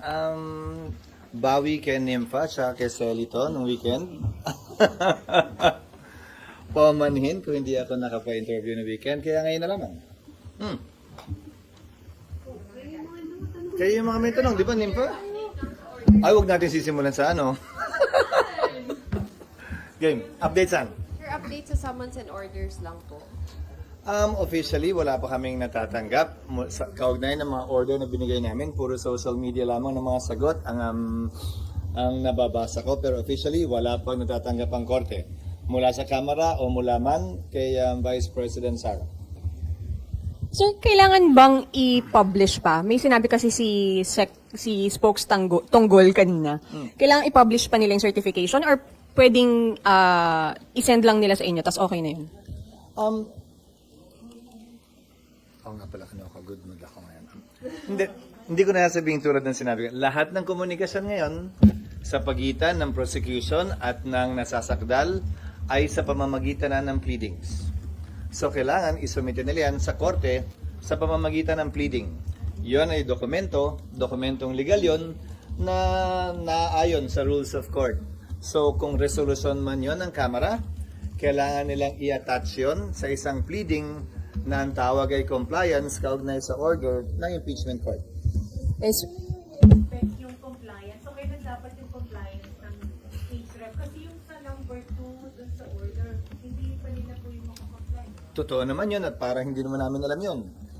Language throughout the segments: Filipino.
Um, bawi kay Nympha siya kay Celito nung weekend. Pamanhin kung hindi ako nakapa-interview ng weekend, kaya ngayon na lamang. Hmm. Kayo yung mga may tanong, di ba, Nympha? Ay, huwag natin sisimulan sa ano. Game. Update saan? Sir, update sa summons and orders lang po. Um, officially, wala pa kaming natatanggap. Kaugnay ng mga order na binigay namin, puro social media lamang ng mga sagot ang um, ang nababasa ko. Pero officially, wala pa natatanggap ang korte. Mula sa Kamara o mula man kay um, Vice President Sara. Sir, kailangan bang i-publish pa? May sinabi kasi si Sec, si Spokes Tanggo, Tonggol kanina. Kailangan i-publish pa nila yung certification or pwedeng ah, i-send lang nila sa inyo tas okay na yun? Um, Oo nga pala, ano ako, good mood ako ngayon. hindi, hindi ko na sabihin tulad ng sinabi ko. Lahat ng komunikasyon ngayon sa pagitan ng prosecution at ng nasasakdal ay sa pamamagitan na ng pleadings. So, kailangan isumite nila yan sa korte sa pamamagitan ng pleading. Yon ay dokumento, dokumentong legal yon na naayon sa rules of court. So, kung resolution man yon ng Kamara, kailangan nilang i-attach yon sa isang pleading na ang tawag ay compliance kaugnay sa order ng impeachment court. Yes. expect yung compliance. So, kailan dapat yung compliance ng case rep? Kasi yung sa number 2 dun sa order, hindi pa nila po yung makakomply. Totoo naman yun at parang hindi naman namin alam yun.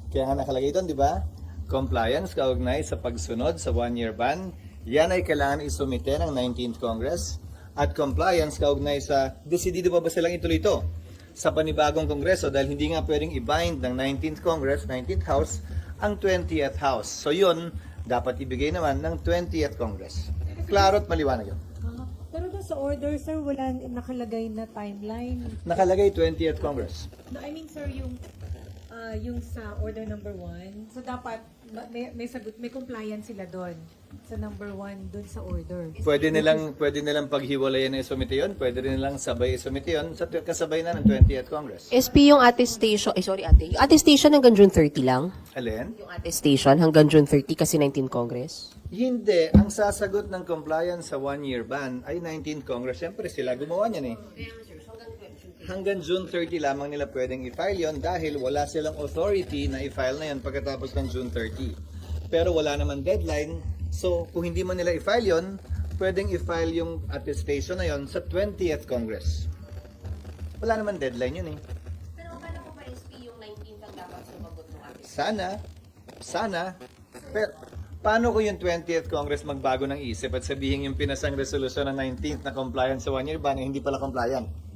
Kaya nga nakalagay doon, di ba? Compliance kaugnay sa pagsunod sa one-year ban. Yan ay kailangan isumite ng 19th Congress. At compliance kaugnay sa desidido pa ba silang ituloy ito sa panibagong Kongreso dahil hindi nga pwedeng i-bind ng 19th Congress, 19th House, ang 20th House. So yun, dapat ibigay naman ng 20th Congress. Klaro at maliwanag yun. Ah, pero doon sa order, sir, wala nakalagay na timeline. Nakalagay 20th Congress. No, I mean, sir, yung ah, yung sa order number 1, so dapat ma- may, may sagot, may compliance sila doon sa number 1 doon sa order. Pwede nilang pwede nilang paghiwalayan na isumite yun, pwede rin nilang sabay isumite yun sa kasabay na ng 20th Congress. SP yung attestation, eh sorry ate, yung attestation hanggang June 30 lang? Alin? Yung attestation hanggang June 30 kasi 19 Congress? Hindi. Ang sasagot ng compliance sa one-year ban ay 19th Congress. Siyempre sila gumawa niyan eh. Hanggang June 30 lamang nila pwedeng i-file yon dahil wala silang authority na i-file na yon pagkatapos ng June 30. Pero wala naman deadline. So, kung hindi man nila i-file yon, pwedeng i-file yung attestation na yon sa 20th Congress. Wala naman deadline yun eh. Pero akala ko pa SP yung 19 ang dapat sumagot ng attestation. Sana, sana. Pero, paano kung yung 20th Congress magbago ng isip at sabihin yung pinasang resolusyon ng 19th na compliance sa one year ban ay hindi pala compliant?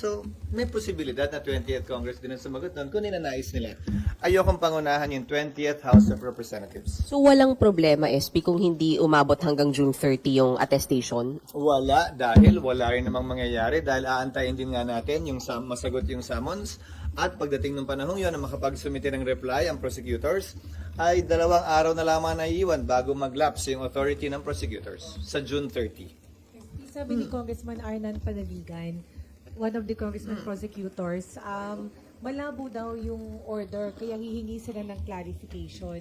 So, may posibilidad na 20th Congress din ang sumagot doon kung ninanais nila. Ayokong pangunahan yung 20th House of Representatives. So walang problema SP kung hindi umabot hanggang June 30 yung attestation? Wala dahil wala rin namang mangyayari dahil aantayin din nga natin yung masagot yung summons at pagdating ng panahong yon na makapagsumite ng reply ang prosecutors ay dalawang araw na lamang na iiwan bago maglapse yung authority ng prosecutors sa June 30. Sabi ni Congressman Arnan Panaligan, one of the congressman prosecutors, um, malabo daw yung order, kaya hihingi sila ng clarification.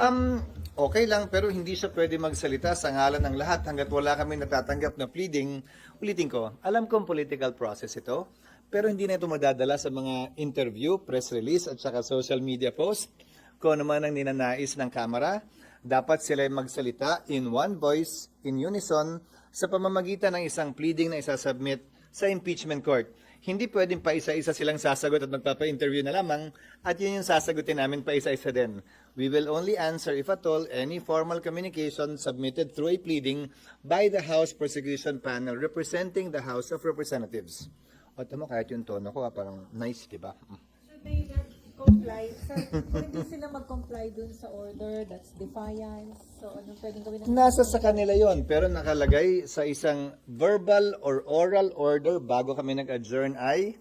Um, okay lang pero hindi siya pwede magsalita sa ngalan ng lahat hanggat wala kami natatanggap na pleading. Ulitin ko, alam kong political process ito, pero hindi na ito madadala sa mga interview, press release at saka social media post. Kung ano man ang ninanais ng Kamara, dapat sila magsalita in one voice, in unison, sa pamamagitan ng isang pleading na isasubmit sa impeachment court. Hindi pwedeng pa isa-isa silang sasagot at magpapa-interview na lamang at yun yung sasagutin namin pa isa-isa din. We will only answer if at all any formal communication submitted through a pleading by the House Prosecution Panel representing the House of Representatives. O tamo kahit yung tono ko, ah, parang nice, di ba? Comply? Sir, kung hindi sila mag-comply dun sa order, that's defiance. So, anong pwedeng gawin ng Nasa sa kanila yon pero nakalagay sa isang verbal or oral order bago kami nag-adjourn ay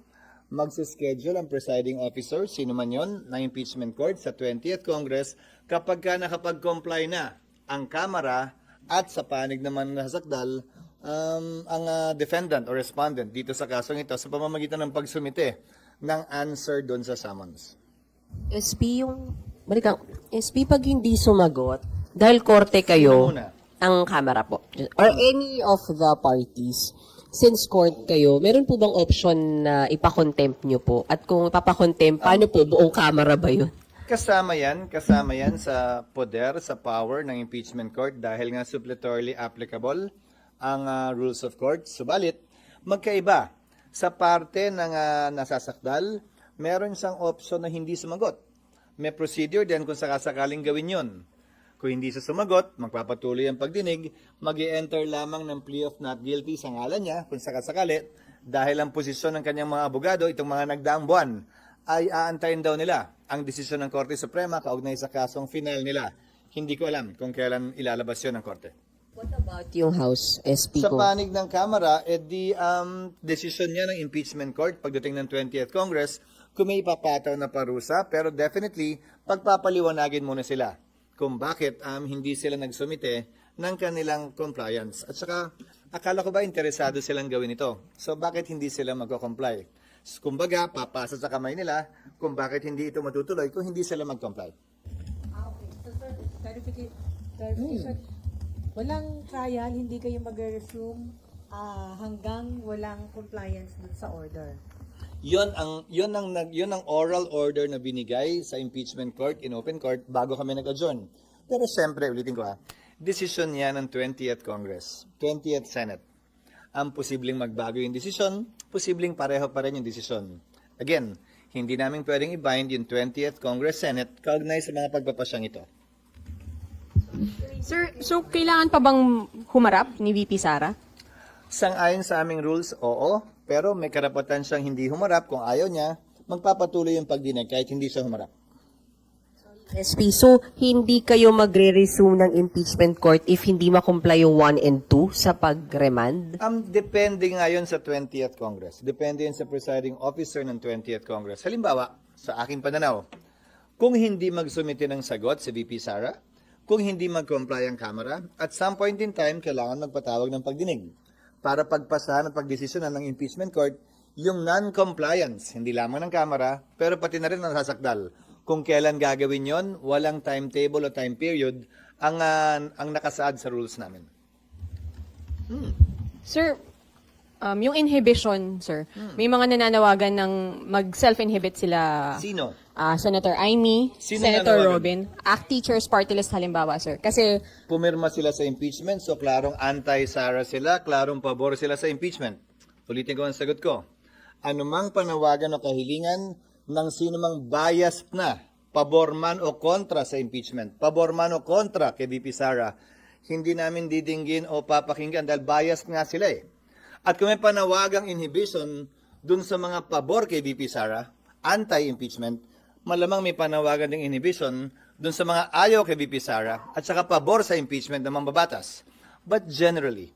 magsischedule ang presiding officer, sino man yon, na impeachment court sa 20th Congress kapag ka nakapag-comply na ang Kamara at sa panig naman na sakdal um, ang ah, defendant or respondent dito sa kasong ito sa pamamagitan ng pagsumite ng answer doon sa summons. SP yung, balik lang, SP pag hindi sumagot, Dahil korte kayo, muna? ang Kamara po, or any of the parties, since court kayo, meron po bang option na ipakontempt nyo po? At kung ipapakontempt, paano po? Buong Kamara ba yun? Kasama yan, kasama yan sa poder, sa power ng impeachment court dahil nga suppletorily applicable ang ah, rules of court. Subalit, magkaiba. Sa parte ng ah, nasasakdal, meron siyang option na hindi sumagot. May procedure din kung sakasakaling gawin yon. Kung hindi siya sumagot, magpapatuloy ang pagdinig, mag enter lamang ng plea of not guilty sa ngalan niya, kung sakasakali, dahil ang posisyon ng kanyang mga abogado, itong mga nagdaang buwan, ay aantayin daw nila ang desisyon ng Korte Suprema kaugnay sa kasong final nila. Hindi ko alam kung kailan ilalabas yun ng Korte. What about yung House SP Sa panig ng Kamara, eh di um, desisyon niya ng impeachment court pagdating ng 20th Congress kung may ipapataw na parusa pero definitely pagpapaliwanagin muna sila kung bakit um, hindi sila nagsumite ng kanilang compliance. At saka, akala ko ba interesado silang gawin ito? So bakit hindi sila magko-comply? Kumbaga, papasa sa kamay nila kung bakit hindi ito matutuloy kung hindi sila mag-comply. Ah, okay. So, sir, clarification. clarification. Walang trial, hindi kayo mag-resume ah, hanggang walang compliance dun sa order. Yon ang yon ang nag yon ang oral order na binigay sa impeachment court in open court bago kami nag-adjourn. Pero siyempre, ulitin ko ha, decision yan ng 20th Congress, 20th Senate. Ang posibleng magbago yung desisyon, posibleng pareho pa rin yung desisyon. Again, hindi namin pwedeng i-bind yung 20th Congress Senate kaugnay sa mga pagpapasyang ito. Sir, so kailangan pa bang humarap ni VP Sara? Sang-ayon sa aming rules, oo, pero may karapatan siyang hindi humarap kung ayaw niya, magpapatuloy yung pagdinig kahit hindi siya humarap. SP, so hindi kayo magre-resume ng impeachment court if hindi makomply yung 1 and 2 sa pag-remand? Um, depende ngayon sa 20th Congress. Depende yun sa presiding officer ng 20th Congress. Halimbawa, sa aking pananaw, kung hindi magsumite ng sagot si VP Sara, kung hindi mag-comply ang Kamara, at some point in time, kailangan magpatawag ng pagdinig para pagpasahan at pagdesisyonan ng impeachment court yung non-compliance, hindi lamang ng Kamara, pero pati na rin ng sasakdal. Kung kailan gagawin yon, walang timetable o time period ang, ah, ang nakasaad sa rules namin. Sir, um, yung inhibition, sir, may mga nananawagan ng mag-self-inhibit sila. Sino? Ah, Senator Amy, Sino Senator nanawagan? Robin, ACT Teachers Party List halimbawa, sir. Kasi pumirma sila sa impeachment, so klarong anti-Sara sila, klarong pabor sila sa impeachment. Ulitin ko ang sagot ko. Anumang panawagan o kahilingan ng sino mang biased na, pabor man o kontra sa impeachment, pabor man o kontra kay VP Sara, hindi namin didinggin o papakinggan dahil biased nga sila eh. At kung may panawagang inhibition dun sa mga pabor kay VP Sara, anti-impeachment, malamang may panawagan ng inhibition dun sa mga ayaw kay VP Sara at saka pabor sa impeachment ng mambabatas. But generally,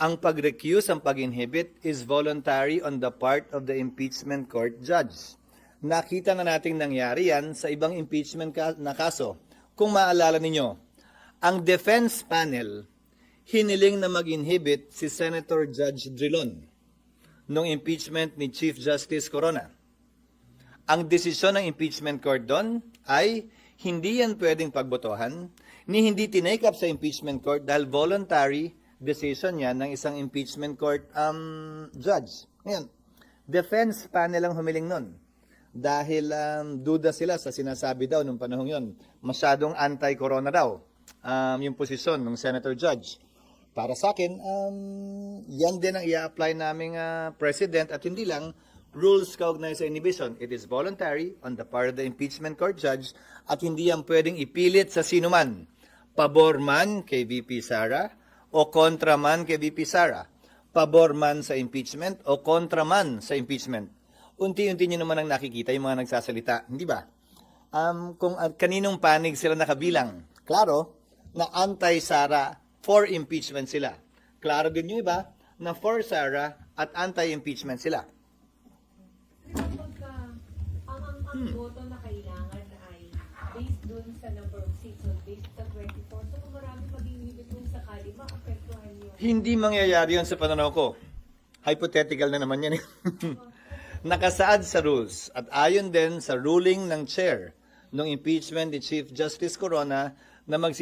ang pag-recuse, ang pag-inhibit is voluntary on the part of the impeachment court judge. Nakita na nating nangyari yan sa ibang impeachment na kaso. Kung maalala ninyo, ang defense panel hiniling na mag-inhibit si Senator Judge Drilon nung impeachment ni Chief Justice Corona. Ang desisyon ng impeachment court doon ay hindi yan pwedeng pagbotohan, ni hindi tinake sa impeachment court dahil voluntary decision yan ng isang impeachment court um, judge. Ngayon, defense panel ang humiling nun. Dahil um, duda sila sa sinasabi daw nung panahong yon, masyadong anti-corona daw um, yung posisyon ng senator judge. Para sa akin, um, yan din ang i-apply naming ah, president at hindi lang rules kaugnay sa inhibition. It is voluntary on the part of the impeachment court judge at hindi yan pwedeng ipilit sa sino man. Pabor man kay VP Sara o kontra man kay VP Sara. Pabor man sa impeachment o kontra man sa impeachment. Unti-unti nyo naman ang nakikita yung mga nagsasalita, hindi ba? Um, kung uh, kaninong panig sila nakabilang. Klaro na anti-Sara for impeachment sila. Klaro din yung iba na for Sara at anti-impeachment sila. Ang, ang boto na kailangan ay based dun sa number of seats, so based sa 24. So kung marami mag-inhibit kung sakali, maapektuhan yung Hindi mangyayari yun sa pananaw ko. Hypothetical na naman yan. Nakasaad sa rules at ayon din sa ruling ng chair ng impeachment ni Chief Justice Corona na magsi